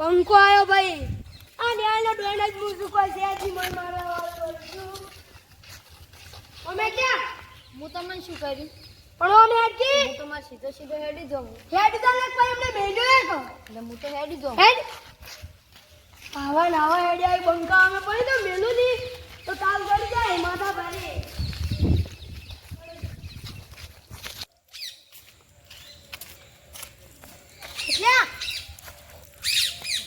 બંકો આવ્યો ભાઈ. આ ન્યાયનો ડોન જ મૂકું કોઈ છે જી મન મારવા વાળો અમે ક્યાં? હું તમને શું કર્યું પણ અમે હેડકી હું તમાર સીધો સીધો હેડી જાઉં. હેડ તો લાગ ભાઈ અમને મેંડો એક એટલે હું તો હેડી જાઉં. હેડ. આવા નાવા હેડી આવી બંકા અમે પડી તો મેલું નહીં. તો તાલ કરી જાય માથા ભારે ક્યાં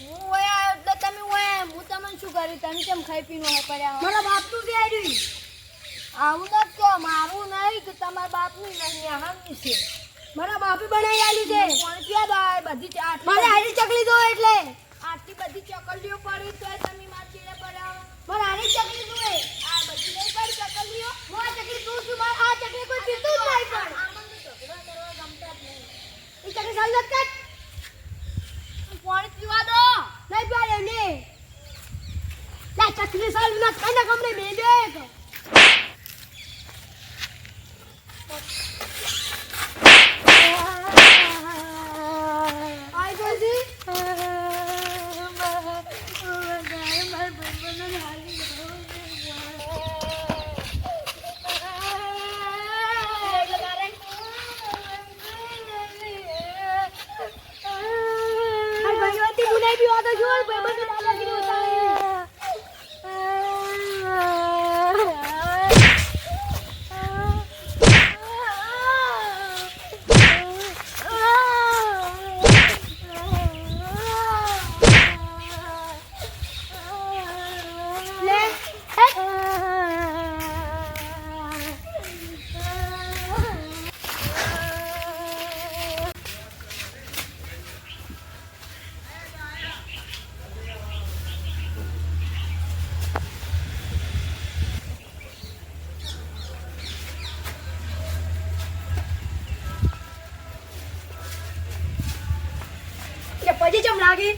હું ઓય આવ્યો એટલે તમે ઓય આવ્યા. હું તમને શું કેમ ખાઈ પીને પડ્યા? મારા બાપનું બી આડ્યું આવું નથી કહો મારું નહીં કે તમારા બાપનું નહીં આહાનું છે. મારા બાપે બનાવી આલી છે. બધી મારે આડી ચકલી દો એટલે આટલી બધી ચોકલીઓ પડી તોય તમે મારા ચીડે પડ્યા હો. મારે આડી ચકલી દો એ આ બધી નહીં પડી ચોકલીઓ હું આ ચકલી તું છું મારે આ ચકલી કોઈ પીતું જ નહીં પણ આમાં તો ઝઘડો કરવા ગમતા જ નહીં એ ચકલી સાલ નથી કાઢ પાણી પીવા દો નહીં પાડે ને લા ચકલી સાલ ના કાના કમરે મેંડો એક આઈ ગઈ મારી ભગવતી મુનાઈ બી વાતો જોર ભાઈ બધું દાદાગીરી ઉતારે લે એટલે પછી ચમ લાગી.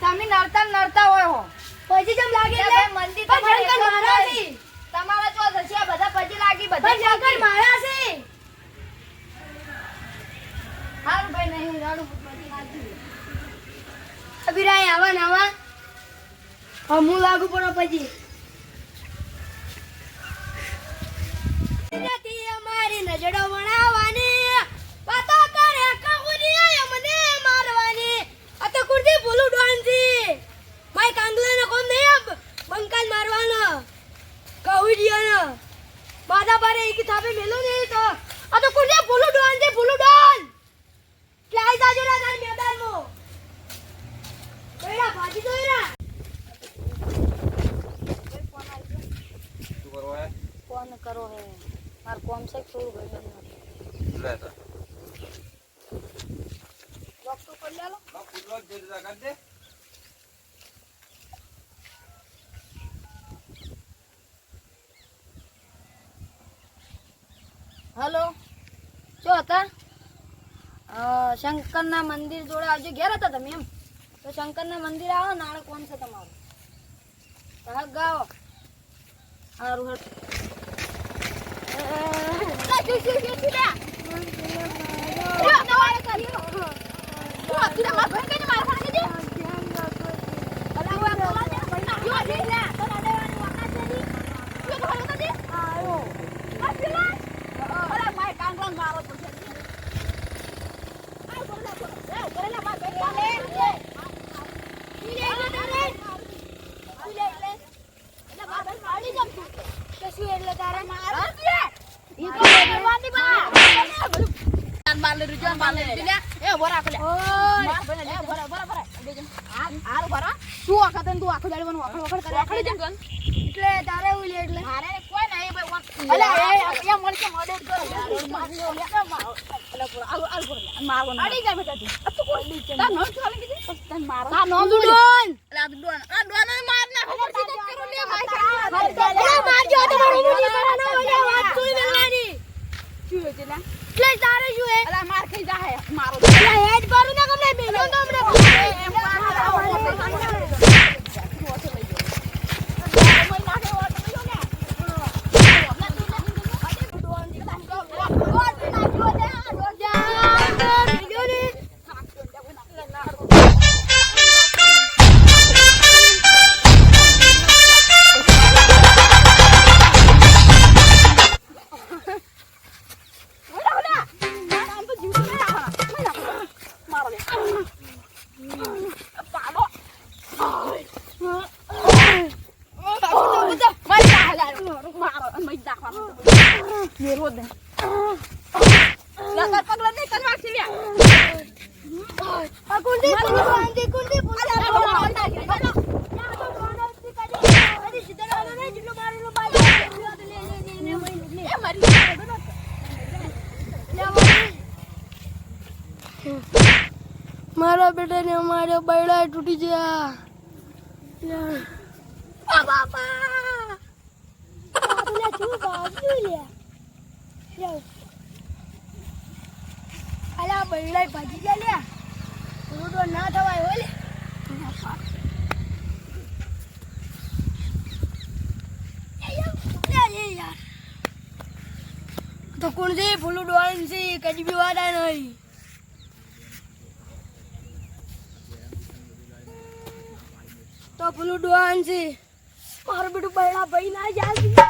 તમે નડતા નડતા હોય હો. પછી ચમ લાગી એટલે મંદિર તમારે મારા છે. તમારા જો થશે આ બધા પછી લાગી બધા શંકર મારા છે. હારું ભાઈ નહીં રાડું પછી લાગી અભિરાય આવા નવા હમું લાગુ પડો પછી. અમારી નજરો વણાવવાની વાતો કરે કહુની મને મારવાની આ તો કુર્તી ભૂલું ડોનથી માય કાંગલાનો કોમ નહીં અબ બંકાલ મારવાનો કહું દિયાનો બાધા બારે એક થાપે મેલો નહીં તો. આ તો કુર્તી ભૂલું ડોનથી ભૂલું ડોન. ક્લાસ આજો રા તાર મેદાનમાં. બેડા ભાજી દો રા. શું કરવા હે? ફોન કરો હે. માર કોમ છે થોડું ઘણું લે તો. ડોક્ટર કરી લેલો આ ફૂટલો જ કાઢ દે. હલો? શું હતા? શંકરના મંદિર જોડે આજે ઘેર હતા તમે એમ? તો શંકરના મંદિર આવો, નાળે કોણ છે તમારું? હા ગાઓ સારું હેડ લા, શું, શું, શું, શું લ્યા? લ્યો, નવાડે કર્યો. લ્યો, તું મારા ભાઈ કઈને મારા પાસે જજે. અલા, હું આ બોલા દે, ભાઈ ના. લ્યો, લે, લે. તને અડેવાની વાકા છે ની? લ્યો, તો હાલો તો દે. આ પેલા? અલા, મારે કાંગલાને મારો તો છે. આ બોલા, બોલા. એ, બોલા, મારા ભાઈ કોને? ઈ લે, ઈ લે, તારે. ઈ લે, ઈ લે. એટલે મારા ભાઈ મારી જમ તું. તો શું એટલે તારે મારું છે? ઈ તો બોલવાની બા. જાન બાર લે રૂજો, બાર લે રૂજો લે. એ, બોરા આપે લે. મારા ભાઈને લે, બોરા, બોરા, બોરા. આ- આરું બોરા. તું આખા તને તું આખો દાડો મને વખડ વખડ કરે. વખડી જમ ગન. એટલે તારે મારે તાર પગલા નહીં કરવા છે લ્યા. આ કુંડી કુંડી. એ મારી. મારા બેટાને અમારે બૈડા તૂટી ગયા. બાપા લે અલા બૈડા ભાજી ગયા લે રૂડો ના થવાય હોય લે તો કોણ છે? ફૂલું ડોન છે, કદી બી વાડા નહીં તો ફૂલું ડોહાન છે. મારું બેટું બૈડા ભાઈ ના જાય